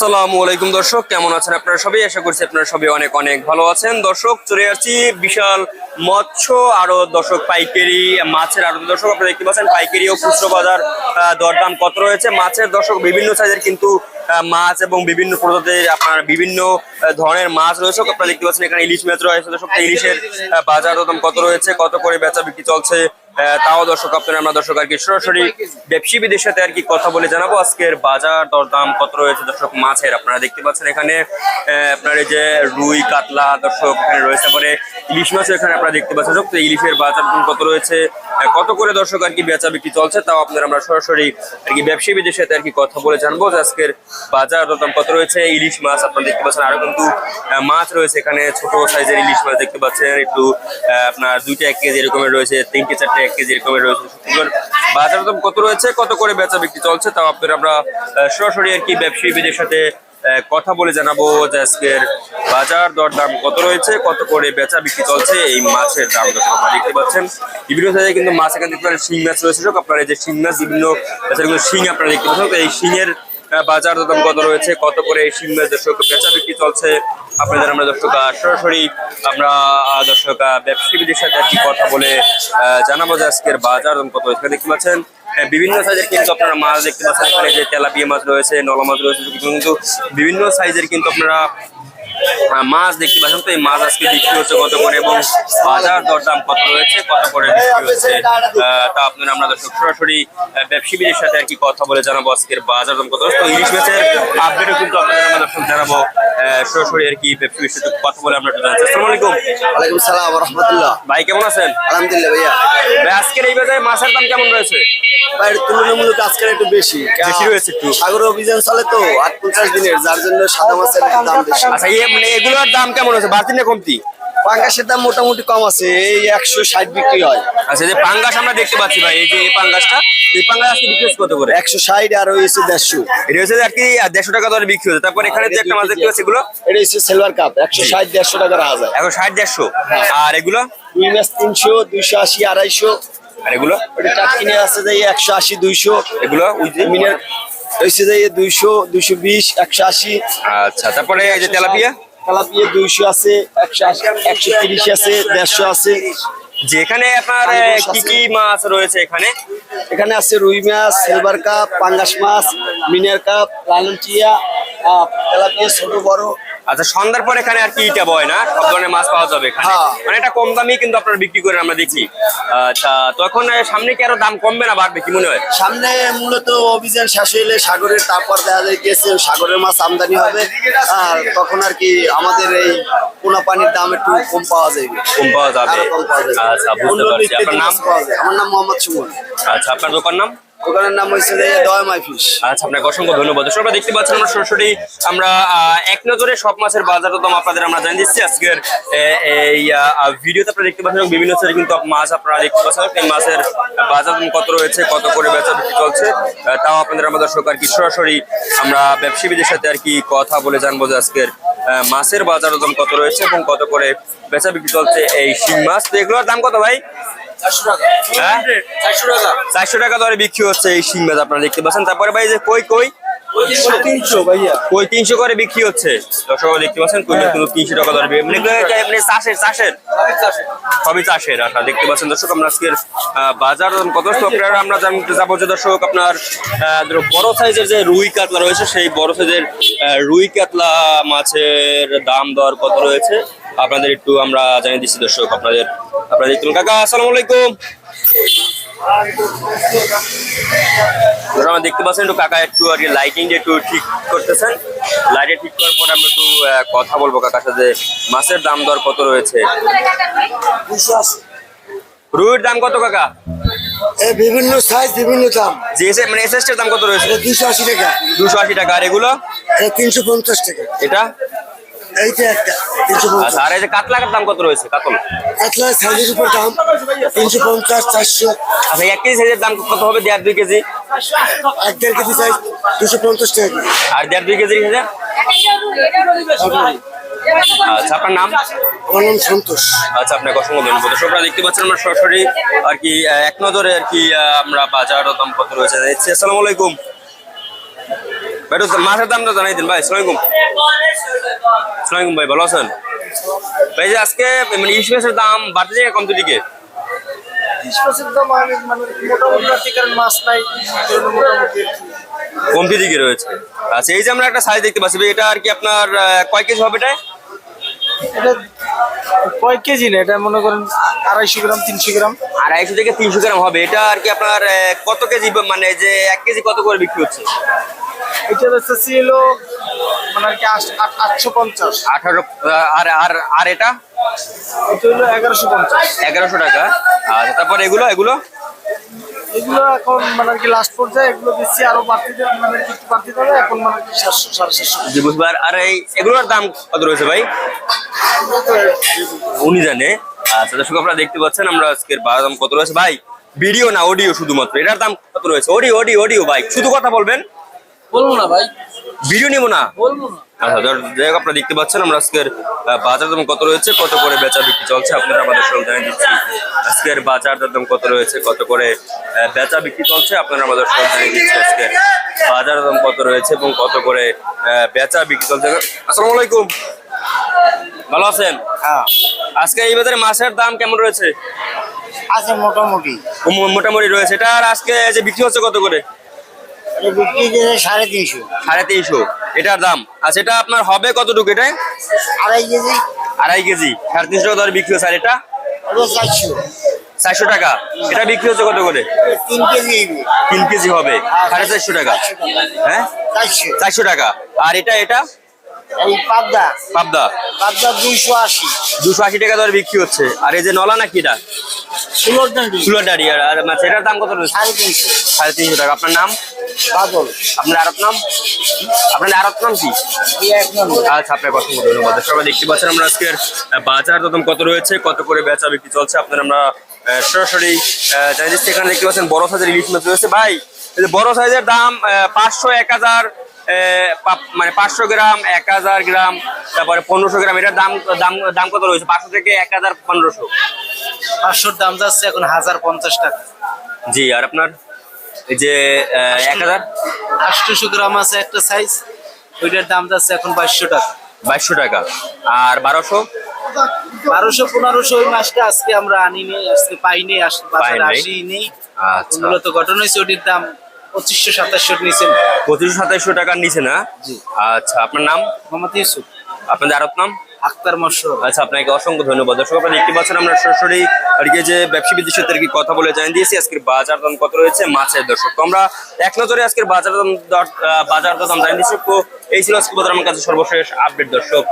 আসসালামু আলাইকুম দর্শক, কেমন আছেন আপনারা সবাই? আশা করছি আপনারা সবাই অনেক অনেক ভালো আছেন। দর্শক, চলে আসছি বিশাল মৎস্য আরও দর্শক পাইকারি, মাছের আরও দর্শক আপনারা দেখতে পাচ্ছেন, পাইকারি ও খুচরো বাজার দরদাম কত রয়েছে? মাছের দর্শক, বিভিন্ন সাইজের কিন্তু মাছ এবং বিভিন্ন প্রজাতির আপনার বিভিন্ন ধরনের মাছ রয়েছে। আপনারা দেখতে পাচ্ছেন এখানে ইলিশ মাছ রয়েছে। দর্শক, ইলিশের বাজার দরদাম কত রয়েছে? কত করে বেচা বিক্রি চলছে? তাও দর্শক আপনারা আমরা দর্শক আর কি সরাসরি ব্যবসায়ীদের সাথে আর কি কথা বলে জানাব। আজকের বাজার দরদাম কত রয়েছে দর্শক মাছের আপনারা দেখতে পাচ্ছেন এখানে। আপনার এই যে রুই কাতলা দর্শক এখানে রয়েছে পরে ইলিশ মাছও এখানে আপনারা দেখতে পাচ্ছেন। দর্শক, ইলিশের বাজার কত রয়েছে কত করে দর্শক আর কি বেচা বিক্রি চলছে তাও আপনারা আমরা সরাসরি আর কি ব্যবসায়ীদের সাথে আর কি কথা বলে জানব যে আজকের বাজার দরদাম কত রয়েছে। ইলিশ মাছ আপনারা দেখতে পাচ্ছেন আরও কিন্তু মাছ রয়েছে এখানে ছোট সাইজের ইলিশ মাছ দেখতে পাচ্ছেন। একটু আপনার দুইটা এক কেজি এরকমের রয়েছে তিনটে চারটে এক কেজি এরকমের রয়েছে। সুন্দর বাজার দাম কত রয়েছে? কত করে বেচা বিক্রি চলছে? তাও আপনারা আমরা সরাসরি আর কি ব্যবসায়ীদের সাথে কথা বলে জানাব যে আজকের বাজার দরদাম কত রয়েছে? কত করে বেচা বিক্রি চলছে? এই মাছের দাম আপনারা দেখতে পাচ্ছেন। বিভিন্ন সাইজে কিন্তু মাছ এখানে দেখতে পারেন শিং মাছ রয়েছে। আপনারা যে শিং মাছ বিভিন্ন শিং আপনারা দেখতে পাচ্ছেন। এই আহ, বাজার দরদাম কত রয়েছে, কত করে এই শিং দর্শক বেচা বিক্রি চলছে? আপনাদের আমরা দর্শক সরাসরি আমরা দর্শক ব্যবসায়ীদের সাথে কি কথা বলে জানাব যে আজকের বাজার দাম কত রয়েছে। দেখতে পাচ্ছেন বিভিন্ন সাইজের কিন্তু আপনারা মাছ দেখতে পাচ্ছেন। এখানে যে তেলাপিয়া মাছ রয়েছে, নলা মাছ রয়েছে, কিন্তু বিভিন্ন সাইজের কিন্তু আপনারা মাছ দেখতে পাচ্ছেন তো এই মাছ আজকে বিক্রি হচ্ছে কত করে এবং বাজার দরদাম কত রয়েছে কত করে বিক্রি হচ্ছে তা আপনারা আমরা দর্শক সরাসরি ব্যবসায়ীদের সাথে আর কি কথা বলে জানাব আজকের বাজার দাম কত। তো ইলিশ মাছের আপডেটও কিন্তু আপনাদের আমরা দর্শক জানাব সরাসরি আর কি ব্যবসায়ীর সাথে কথা বলে আমরা একটু জানাচ্ছি। আসসালামু আলাইকুম। ওয়ালাইকুম সালাম রহমতুল্লাহ। ভাই কেমন আছেন? আলহামদুলিল্লাহ ভাইয়া। ভাই আজকের এই বাজারে মাছের দাম কেমন রয়েছে? ভাই তুলনামূলক আজকের একটু বেশি। বেশি রয়েছে একটু। সাগর অভিযান চলে তো আট পঞ্চাশ দিনের যার জন্য সাদা মাছের দাম বেশি। আচ্ছা মানে এগুলোর দাম কেমন আছে? বাড়তি না কমতি? পাঙ্গাসের দাম মোটামুটি কম আছে এই একশো ষাট বিক্রি হয়। আচ্ছা যে পাঙ্গাস আমরা দেখতে পাচ্ছি ভাই এই যে এই পাঙ্গাসটা এই পাঙ্গাস আজকে বিক্রি কত করে? একশো ষাট আর হয়েছে দেড়শো। এটা হচ্ছে আর কি দেড়শো টাকা দরে বিক্রি হচ্ছে। তারপর এখানে যে একটা মাছ দেখতে পাচ্ছি এগুলো? এটা হচ্ছে সিলভার কাপ একশো ষাট দেড়শো টাকার হাজার এখন ষাট দেড়শো। আর এগুলো? দুই মাছ তিনশো দুইশো আশি আড়াইশো। আর এগুলো? ওটা টাটকিনে আছে একশো আশি দুইশো। এগুলো? ওই মিনের দুইশো দুইশো বিশ একশো আশি। আচ্ছা তারপরে এই যে তেলাপিয়া? কালাপিয়ে দুইশো আছে একশো আশি একশো তিরিশ আছে দেড়শো আছে। যেখানে আপনার কি কি মাছ রয়েছে এখানে? এখানে আছে রুই মাছ সিলভার কাপ পাঙ্গাস মাছ মিনার কাপ লালনটিয়া তেলাপিয়া ছোট বড়। আচ্ছা সন্ধ্যার পর এখানে আর কি ইটা বয় না? সব ধরনের মাছ পাওয়া যাবে এখানে। হ্যাঁ। মানে এটা কম দামি কিন্তু আপনারা বিক্রি করেন আমরা দেখি। আচ্ছা তো এখন সামনে কি আরও দাম কমবে না বাড়বে কি মনে হয়? সামনে মূলত অভিযান শেষ হইলে সাগরের তারপর দেখা যায় গেছে সাগরের মাছ আমদানি হবে। আর তখন আর কি আমাদের এই পোনা পানির দাম একটু কম পাওয়া যাবে। কম পাওয়া যাবে। আচ্ছা বুঝতে পারছি। আপনার নাম? আমার নাম মোহাম্মদ সুমন। আচ্ছা আপনার দোকান নাম? দোকানের নাম হয়েছে দয় মাই ফিশ আচ্ছা আপনাকে অসংখ্য ধন্যবাদ। আপনারা দেখতে পাচ্ছেন আমরা সরাসরি, আমরা এক নজরে সব মাছের বাজার দাম আপনাদের আমরা জানিয়ে দিচ্ছি। আজকের এই ভিডিওতে আপনারা দেখতে পাচ্ছেন বিভিন্ন সাইজের কিন্তু মাছ আপনারা দেখতে পাচ্ছেন। এই মাছের বাজার দাম কত রয়েছে, কত করে বেচা বিক্রি চলছে তাও আপনাদের আমরা দর্শক আর কি সরাসরি আমরা ব্যবসায়ীদের সাথে আর কি কথা বলে জানব যে আজকের মাছের বাজার দাম কত রয়েছে এবং কত করে বেচা বিক্রি চলছে এই শিং মাছ। তো এগুলোর দাম কত ভাই? চারশো টাকা। দরে বিক্রি হচ্ছে এই শিং মাছ আপনারা দেখতে পাচ্ছেন। তারপরে ভাই যে কই কই? তিনশো ভাইয়া। কই তিনশো করে বিক্রি হচ্ছে? দর্শক দেখতে পাচ্ছেন কই কিন্তু তিনশো টাকা দরে মানে এমনি চাষের চাষের? সবই চাষের। আপনারা দেখতে পাচ্ছেন। দর্শক আমরা আজকের আহ, বাজার কত আপনারা আমরা জানতে যাব যে দর্শক আপনার আহ, ধরো বড় সাইজের যে রুই কাতলা রয়েছে সেই বড় সাইজের আহ, রুই কাতলা মাছের দাম দর কত রয়েছে? আপনাদের একটু আমরা জানিয়ে দিচ্ছি দর্শক আপনাদের আপনারা দেখতে কাকা আসসালামু আলাইকুম। আমরা দেখতে পাচ্ছেন একটু কাকা একটু আর কি লাইটিং একটু ঠিক করতেছেন। লাইটে ঠিক করার পর আমরা একটু কথা বলব কাকার সাথে। মাছের দাম দর কত রয়েছে? রুইয়ের দাম কত কাকা? বিভিন্ন সাইজ বিভিন্ন দাম। যে মানে এসএস এর দাম কত রয়েছে? দুশো আশি টাকা। দুশো আশি টাকা। আর এগুলো? তিনশো পঞ্চাশ টাকা। এটা? একটা আচ্ছা আর এই যে দাম কত রয়েছে? কাতল? কাতলা সাইজের উপর দাম তিনশো পঞ্চাশ চারশো। আচ্ছা এক কেজি সাইজের দাম কত হবে দেড় দুই কেজি? এক দেড় কেজি সাইজ দুশো পঞ্চাশ টাকা। আর দেড় দুই কেজি আচ্ছা আপনার নাম? আমার নাম সন্তোষ। আচ্ছা আপনাকে অসংখ্য ধন্যবাদ। দর্শক, আপনারা দেখতে পাচ্ছেন আমরা সরাসরি আর কি এক নজরে আর কি আমরা বাজার দাম কত রয়েছে। দেখছি আসসালামু আলাইকুম। ভাই মাছের দামটা জানাই দিন ভাই সালামালাইকুম। সালামালাইকুম ভাই ভালো আছেন? ভাই যে আজকে মানে ইলিশ মাছের দাম বাড়তে যায় কমতে দিকে কমতি রয়েছে। আচ্ছা এই যে আমরা একটা সাইজ দেখতে পাচ্ছি এটা আর কি আপনার কয় কেজি হবে এটা? এটা কয় কেজি না এটা মনে করেন আড়াইশো গ্রাম তিনশো গ্রাম। আড়াইশো থেকে তিনশো গ্রাম হবে। এটা আর কি আপনার কত কেজি মানে যে এক কেজি কত করে বিক্রি হচ্ছে? এটা হচ্ছে মানে আর কি আট- আট- আটশো পঞ্চাশ। আঠারো আর আর আর এটা? এটা হলো এগারোশো পঞ্চাশ। এগারোশো টাকা। আচ্ছা তারপর এগুলো এগুলো? এগুলো এখন মানে কি লাস্ট পর্যায়ে এগুলো দিচ্ছি আরও বাড়তি মানে আর বাড়তি দেবে এখন মানে কি সাতশো সাড়ে সাতশো। জি বুঝবার আর আর এই এগুলোর দাম কত রয়েছে ভাই? উনি জানে। আচ্ছা দর্শক আপনারা দেখতে পাচ্ছেন আমরা আজকের বাজার দাম কত রয়েছে। ভাই ভিডিও না অডিও শুধুমাত্র। এটার দাম কত রয়েছে? অডিও অডিও অডিও ভাই। শুধু কথা বলবেন। বলব না ভাই। ভিডিও নিব না? বলব না। আচ্ছা যাই আপনারা দেখতে পাচ্ছেন আমরা আজকের বাজার দাম কত রয়েছে কত করে বেচা বিক্রি চলছে আপনারা আমাদের সঙ্গে জানিয়ে দিচ্ছি। আজকের বাজার দাম কত রয়েছে কত করে বেচা বিক্রি চলছে আপনারা আমাদের সঙ্গে জানিয়ে দিচ্ছি আজকের বাজার দাম কত রয়েছে এবং কত করে বেচা বিক্রি চলছে। আসসালামু আলাইকুম। ভালো আছেন? হ্যাঁ। আজকে এই বাজারে মাছের দাম কেমন রয়েছে? আছে মোটামুটি। মোটামুটি রয়েছে। এটা আর আজকে যে বিক্রি হচ্ছে কত করে? বিক্রি সাড়ে তিনশো। সাড়ে তিনশো। এটার দাম। আচ্ছা এটা আপনার হবে কতটুকু এটা? আড়াই কেজি। আড়াই কেজি। সাড়ে তিনশো টাকা দরে বিক্রি হচ্ছে। আর এটা? চারশো। চারশো টাকা। এটা বিক্রি হচ্ছে কত করে? তিন কেজি তিন কেজি হবে। সাড়ে চারশো টাকা। হ্যাঁ? চারশো। টাকা। আর এটা এটা? পাবদা। পাবদা। পাবদা দুইশো আশি। দুশো আশি টাকা দরে বিক্রি হচ্ছে। আর এই যে নলা নাকি এটা? ষোলোর আর আর মাছ এটার দাম কত সাড়ে তিনশো। সাড়ে তিনশো টাকা। আপনার নাম? বাদল আপনার আরত নাম? আপনার আরত নাম কি? আচ্ছা আপনার অসংখ্য ধন্যবাদ। সবাই দেখতে পাচ্ছেন আমরা আজকের বাজার দদম কত রয়েছে কত করে বেচা বিক্রি চলছে আপনারা আমরা সরাসরি জানিয়ে দিচ্ছি। এখানে দেখতে পাচ্ছেন বড় সাইজের ইলিশ মাছ রয়েছে। ভাই বড় সাইজের দাম পাঁচশো এক হাজার মানে পাঁচশো গ্রাম এক হাজার গ্রাম তারপরে পনেরোশো গ্রাম এটার দাম দাম দাম কত রয়েছে? পাঁচশো থেকে এক হাজার পনেরোশো। পাঁচশোর দাম যাচ্ছে এখন হাজার পঞ্চাশ টাকা। জি আর আপনার? এই যে এক হাজার? আটশোশো গ্রাম আছে একটা সাইজ ওইটার দাম যাচ্ছে এখন বাইশশো টাকা। বাইশশো টাকা। আর বারোশো? বারোশো পনেরোশো ওই মাছটা আজকে আমরা আনি নেই আজকে পাইনি বাজারে নেই। আচ্ছা। মূলত ঘটনা হয়েছে ওটির দাম পঁচিশশো সাতাশশো নিচেন পঁচিশশো সাতাইশশো টাকার নিচে না? আচ্ছা আপনার নাম? মোহাম্মদ ইউসুফ। আপনাদের আরত নাম? আক্তার মশর আচ্ছা আপনাকে অসংখ্য ধন্যবাদ। দর্শক, আপনারা দেখতে পাচ্ছেন, আমরা সরাসরি আর কি যে ব্যবসা বিদেশের সাথে কি কথা বলে জানিয়ে দিয়েছি, আজকের বাজার দাম কত রয়েছে মাছের দর্শক। তো আমরা এক নজরে আজকের বাজার দাম বাজার দাম জানিয়ে দিচ্ছি। তো এই ছিল আজকে বাজার, আমার কাছে সর্বশেষ আপডেট, দর্শক।